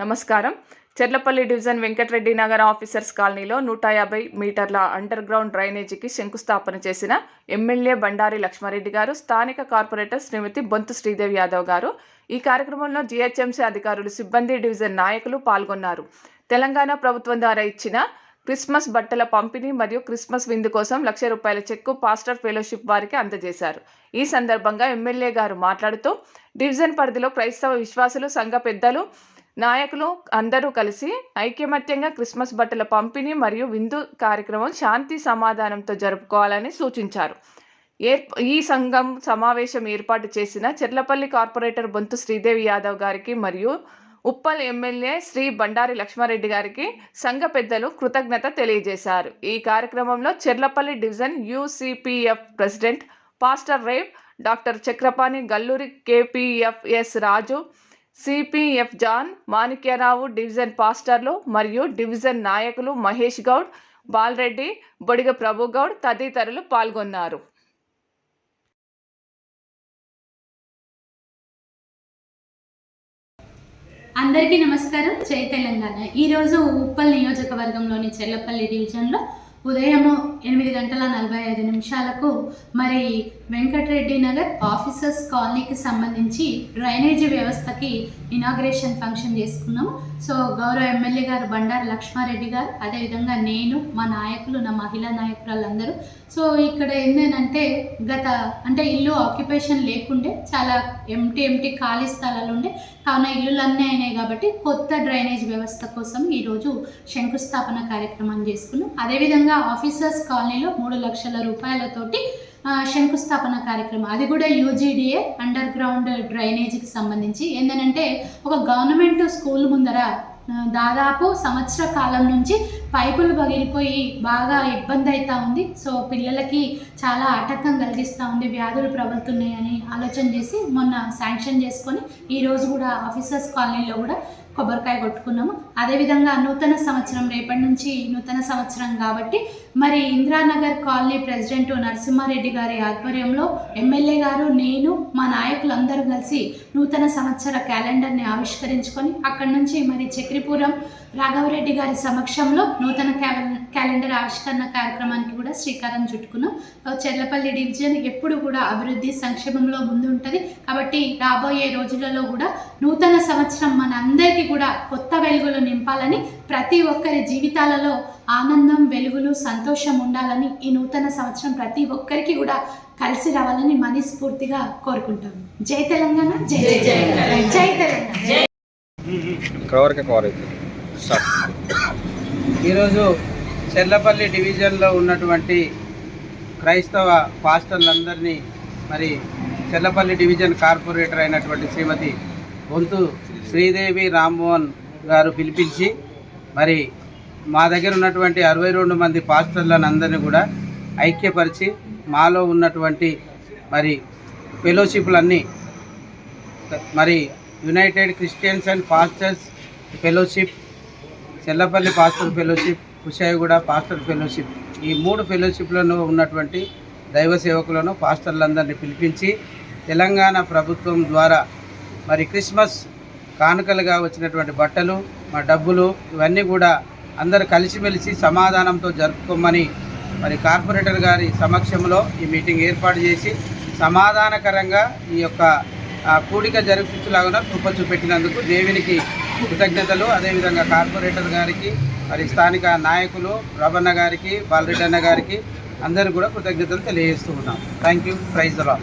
నమస్కారం. Cherlapally division Venkatareddy Nagar officers కాలనీలో నూట యాభై మీటర్ల అండర్ గ్రౌండ్ డ్రైనేజీకి శంకుస్థాపన చేసిన ఎమ్మెల్యే బండారి లక్ష్మారెడ్డి గారు స్థానిక కార్పొరేటర్ శ్రీమతి బొంతు శ్రీదేవి యాదవ్ గారు ఈ కార్యక్రమంలో జీహెచ్ఎంసీ అధికారులు సిబ్బంది డివిజన్ నాయకులు పాల్గొన్నారు. తెలంగాణ ప్రభుత్వం ద్వారా ఇచ్చిన క్రిస్మస్ బట్టల పంపిణీ మరియు క్రిస్మస్ విందు కోసం లక్ష రూపాయల చెక్కు పాస్టర్ ఫెలోషిప్ వారికి అందజేశారు. ఈ సందర్భంగా ఎమ్మెల్యే గారు మాట్లాడుతూ డివిజన్ పరిధిలో క్రైస్తవ విశ్వాసులు సంఘ పెద్దలు నాయకులు అందరూ కలిసి ఐక్యమత్యంగా క్రిస్మస్ బట్టల పంపిణీ మరియు విందు కార్యక్రమం శాంతి సమాధానంతో జరుపుకోవాలని సూచించారు. ఏర్ ఈ సంఘం సమావేశం ఏర్పాటు చేసిన చెర్లపల్లి కార్పొరేటర్ బొంతు శ్రీదేవి యాదవ్ గారికి మరియు ఉప్పల్ ఎమ్మెల్యే శ్రీ బండారి లక్ష్మారెడ్డి గారికి సంఘ పెద్దలు కృతజ్ఞత తెలియజేశారు. ఈ కార్యక్రమంలో Cherlapally division UCPF president pastor rev doctor Chakrapani Galluri KPFS Raju CPF John Manikya Rao division పాస్టర్లు మరియు డివిజన్ నాయకులు మహేష్ గౌడ్ బాలరెడ్డి బొడిగ ప్రభు గౌడ్ తదితరులు పాల్గొన్నారు. అందరికీ నమస్కారం. జై తెలంగాణ. ఈరోజు ఉప్పల్ నియోజకవర్గంలోని చెల్లపల్లి డివిజన్లో ఉదయము ఎనిమిది గంటల నలభై ఐదు నిమిషాలకు మరి వెంకటరెడ్డి నగర్ ఆఫీసర్స్ కాలనీకి సంబంధించి డ్రైనేజీ వ్యవస్థకి ఇనాగ్రేషన్ ఫంక్షన్ చేసుకున్నాము. సో గౌరవ ఎమ్మెల్యే గారు బండారు లక్ష్మారెడ్డి గారు అదేవిధంగా నేను మా నాయకులు నా మహిళా నాయకురాలందరూ సో ఇక్కడ ఏంటంటే గత అంటే ఇల్లు ఆక్యుపేషన్ లేకుండే చాలా ఎంటీ ఎంటీ ఖాళీ స్థలాలు ఉండే. కావున ఇల్లులన్నీ అయినాయి కాబట్టి కొత్త డ్రైనేజ్ వ్యవస్థ కోసం ఈరోజు శంకుస్థాపన కార్యక్రమం చేసుకున్నాం. అదేవిధంగా ఆఫీసర్స్ కాలనీలో మూడు లక్షల రూపాయలతోటి శంకుస్థాపన కార్యక్రమం. అది కూడా యూజీడీఏ అండర్ గ్రౌండ్ డ్రైనేజీకి సంబంధించి. ఏంటంటే ఒక గవర్నమెంట్ స్కూల్ ముందర దాదాపు సంవత్సర కాలం నుంచి పైపులు పగిలిపోయి బాగా ఇబ్బంది అవుతూ ఉంది. సో పిల్లలకి చాలా ఆటంకం కలిగిస్తూ ఉంది వ్యాధులు ప్రబలుతున్నాయని ఆలోచన చేసి మొన్న శాంక్షన్ చేసుకొని ఈరోజు కూడా ఆఫీసర్స్ కాలనీలో కూడా కొబ్బరికాయ కొట్టుకున్నాము. అదేవిధంగా నూతన సంవత్సరం రేపటి నుంచి నూతన సంవత్సరం కాబట్టి మరి ఇందిరానగర్ కాలనీ ప్రెసిడెంట్ నరసింహారెడ్డి గారి ఆధ్వర్యంలో ఎమ్మెల్యే గారు నేను మా నాయకులందరూ కలిసి నూతన సంవత్సర క్యాలెండర్ని ఆవిష్కరించుకొని అక్కడి నుంచి మరి చక్రిపురం రాఘవరెడ్డి గారి సమక్షంలో నూతన క్యాలెండర్ క్యాలెండర్ ఆవిష్కరణ కార్యక్రమానికి కూడా శ్రీకారం చుట్టుకున్నాం. చెర్లపల్లి డివిజన్ ఎప్పుడు కూడా అభివృద్ధి సంక్షేమంలో ముందు ఉంటుంది. కాబట్టి రాబోయే రోజులలో కూడా నూతన సంవత్సరం మన అందరికీ కూడా కొత్త వెలుగులు నింపాలని ప్రతి ఒక్కరి జీవితాలలో ఆనందం వెలుగులు సంతోషం ఉండాలని ఈ నూతన సంవత్సరం ప్రతి ఒక్కరికి కూడా కలిసి రావాలని మనస్ఫూర్తిగా కోరుకుంటాం. జై తెలంగాణ జై జై జై తెలంగాణ. ఈరోజు చెర్లపల్లి డివిజన్లో ఉన్నటువంటి క్రైస్తవ పాస్టర్లందరినీ మరి చెర్లపల్లి డివిజన్ కార్పొరేటర్ అయినటువంటి శ్రీమతి బొంతు శ్రీదేవి రామ్మోహన్ గారు పిలిపించి మరి మా దగ్గర ఉన్నటువంటి అరవై రెండు మంది పాస్టర్లను అందరినీ కూడా ఐక్యపరిచి మాలో ఉన్నటువంటి మరి ఫెలోషిప్లన్నీ మరి united Christians and pastors fellowship Chellapalli pastor fellowship Kushaiguda pastor fellowship. ఈ మూడు ఫెలోషిప్లను ఉన్నటువంటి దైవ సేవకులను పాస్టర్లందరినీ పిలిపించి తెలంగాణ ప్రభుత్వం ద్వారా మరి క్రిస్మస్ కానుకలుగా వచ్చినటువంటి బట్టలు మా డబ్బులు ఇవన్నీ కూడా అందరు కలిసిమెలిసి సమాధానంతో జరుపుకోమని మరి కార్పొరేటర్ గారి సమక్షంలో ఈ మీటింగ్ ఏర్పాటు చేసి సమాధానకరంగా ఈ యొక్క కూడిక జరిపించలాగా కృప చూపెట్టినందుకు దేవునికి కృతజ్ఞతలు. అదేవిధంగా కార్పొరేటర్ గారికి మరి స్థానిక నాయకులు రమణ గారికి బాలరెడ్డి అన్న గారికి అందరూ కూడా కృతజ్ఞతలు తెలియజేస్తూ ఉన్నాం. థ్యాంక్ యూ ప్రైజ్ అలా